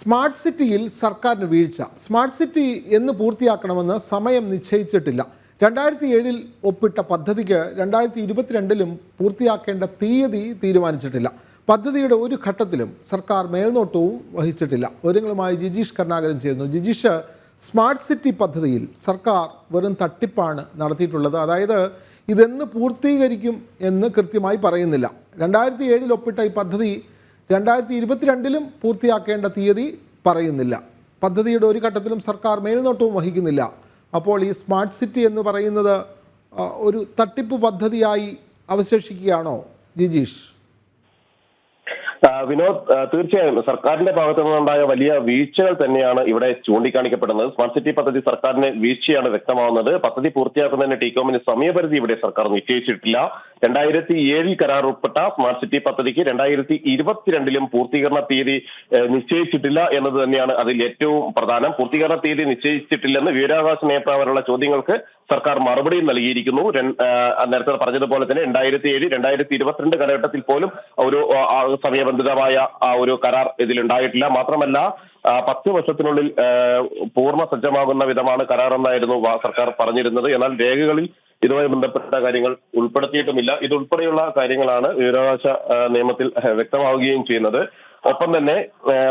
Smart സിറ്റിയിൽ സർക്കാരിന് വീഴ്ച. സ്മാർട്ട് സിറ്റി എന്ന് പൂർത്തിയാക്കണമെന്ന് സമയം നിശ്ചയിച്ചിട്ടില്ല. രണ്ടായിരത്തി ഏഴിൽ ഒപ്പിട്ട പദ്ധതിക്ക് രണ്ടായിരത്തി ഇരുപത്തിരണ്ടിലും പൂർത്തിയാക്കേണ്ട തീയതി തീരുമാനിച്ചിട്ടില്ല. പദ്ധതിയുടെ ഒരു ഘട്ടത്തിലും സർക്കാർ മേൽനോട്ടവും വഹിച്ചിട്ടില്ല. വിവരങ്ങളുമായി ജിജീഷ് കരുണാകരൻ ചേരുന്നു. ജിജീഷ് സ്മാർട്ട് സിറ്റി പദ്ധതിയിൽ സർക്കാർ വെറും തട്ടിപ്പാണ് നടത്തിയിട്ടുള്ളത്. അതായത് ഇതെന്ന് പൂർത്തീകരിക്കും എന്ന് കൃത്യമായി പറയുന്നില്ല. രണ്ടായിരത്തി ഏഴിൽ ഒപ്പിട്ട ഈ പദ്ധതി രണ്ടായിരത്തി ഇരുപത്തിരണ്ടിലും പൂർത്തിയാക്കേണ്ട തീയതി പറയുന്നില്ല. പദ്ധതിയുടെ ഒരു ഘട്ടത്തിലും സർക്കാർ മേൽനോട്ടവും വഹിക്കുന്നില്ല. അപ്പോൾ ഈ സ്മാർട്ട് സിറ്റി എന്ന് പറയുന്നത് ഒരു തട്ടിപ്പ് പദ്ധതിയായി അവശേഷിക്കുകയാണോ ജിജീഷ്? വിനോദ് തീർച്ചയായും സർക്കാരിന്റെ ഭാഗത്തു നിന്നുണ്ടായ വലിയ വീഴ്ചകൾ തന്നെയാണ് ഇവിടെ ചൂണ്ടിക്കാണിക്കപ്പെടുന്നത്. സ്മാർട്ട് സിറ്റി പദ്ധതി സർക്കാരിന് വീഴ്ചയാണ് വ്യക്തമാവുന്നത്. പദ്ധതി പൂർത്തിയാക്കുന്നതിന് ടീകോമിന് സമയപരിധി ഇവിടെ സർക്കാർ നിശ്ചയിച്ചിട്ടില്ല. രണ്ടായിരത്തി ഏഴിൽ കരാർ ഉൾപ്പെട്ട സ്മാർട്ട് സിറ്റി പദ്ധതിക്ക് രണ്ടായിരത്തി ഇരുപത്തിരണ്ടിലും പൂർത്തീകരണ തീയതി നിശ്ചയിച്ചിട്ടില്ല എന്നത് തന്നെയാണ് അതിൽ ഏറ്റവും പ്രധാനം. പൂർത്തീകരണ തീയതി നിശ്ചയിച്ചിട്ടില്ലെന്ന് വിവരാവകാശ നിയമപ്രകാരമുള്ള ചോദ്യങ്ങൾക്ക് സർക്കാർ മറുപടി നൽകിയിരിക്കുന്നു. നേരത്തെ പറഞ്ഞതുപോലെ തന്നെ രണ്ടായിരത്തി ഏഴ് രണ്ടായിരത്തി ഇരുപത്തിരണ്ട് കാലഘട്ടത്തിൽ പോലും ഒരു ആ, സമയബന്ധിതമായ ആ ഒരു കരാർ ഇതിലുണ്ടായിട്ടില്ല. മാത്രമല്ല പത്ത് വർഷത്തിനുള്ളിൽ പൂർണ സജ്ജമാകുന്ന വിധമാണ് കരാർ എന്നായിരുന്നു സർക്കാർ പറഞ്ഞിരുന്നത്. എന്നാൽ രേഖകളിൽ ഇതുമായി ബന്ധപ്പെട്ട കാര്യങ്ങൾ ഉൾപ്പെടുത്തിയിട്ടുമില്ല. ഇതുൾപ്പെടെയുള്ള കാര്യങ്ങളാണ് വിവരാവകാശ നിയമത്തിൽ വ്യക്തമാവുകയും ചെയ്യുന്നത്. ഒപ്പം തന്നെ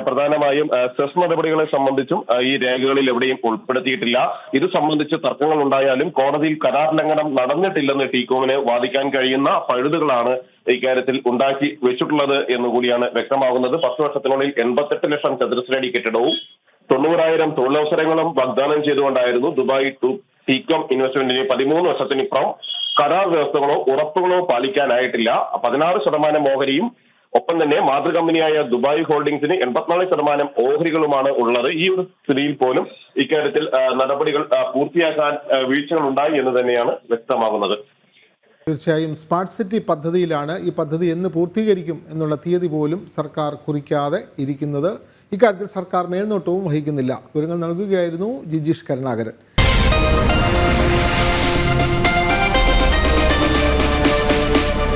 പ്രധാനമായും സെസ് നടപടികളെ സംബന്ധിച്ചും ഈ രേഖകളിൽ എവിടെയും ഉൾപ്പെടുത്തിയിട്ടില്ല. ഇത് സംബന്ധിച്ച് തർക്കങ്ങൾ ഉണ്ടായാലും കോടതിയിൽ കരാർ ലംഘനം നടന്നിട്ടില്ലെന്ന് ടീകോമിന് വാദിക്കാൻ കഴിയുന്ന പഴുതുകളാണ് ഇക്കാര്യത്തിൽ ഉണ്ടാക്കി വെച്ചിട്ടുള്ളത് എന്നുകൂടിയാണ് വ്യക്തമാകുന്നത്. പത്ത് വർഷത്തിനുള്ളിൽ എൺപത്തെട്ട് ലക്ഷം ചതുരശ്രയടി കെട്ടിടവും തൊണ്ണൂറായിരം തൊഴിലവസരങ്ങളും വാഗ്ദാനം ചെയ്തുകൊണ്ടായിരുന്നു ദുബായ് ടു ടീകോം ഇൻവെസ്റ്റ്മെന്റിന് പതിമൂന്ന് വർഷത്തിനിപ്പുറം കരാർ വ്യവസ്ഥകളോ ഉറപ്പുകളോ പാലിക്കാനായിട്ടില്ല. പതിനാറ് ശതമാനം ഓഹരിയും ഒപ്പം തന്നെ മാതൃകമ്പനിയായ ദുബായ് ഹോൾഡിംഗ്സിന് എൺപത്തിനാല് ശതമാനം ഓഹരികളുമാണ് ഉള്ളത്. ഈ ഒരു സ്ഥിതിയിൽ പോലും ഇക്കാര്യത്തിൽ നടപടികൾ പൂർത്തിയാക്കാൻ വീഴ്ചകൾ ഉണ്ടായി എന്ന് തന്നെയാണ് വ്യക്തമാകുന്നത്. തീർച്ചയായും സ്മാർട്ട് സിറ്റി പദ്ധതിയിലാണ് ഈ പദ്ധതി എന്ന് പൂർത്തീകരിക്കും എന്നുള്ള തീയതി പോലും സർക്കാർ കുറിക്കാതെ ഇരിക്കുന്നത്. ഇക്കാര്യത്തിൽ സർക്കാർ മേൽനോട്ടവും വഹിക്കുന്നില്ല. വിവരങ്ങൾ നൽകുകയായിരുന്നു ജിജീഷ് കരുണാകരൻ.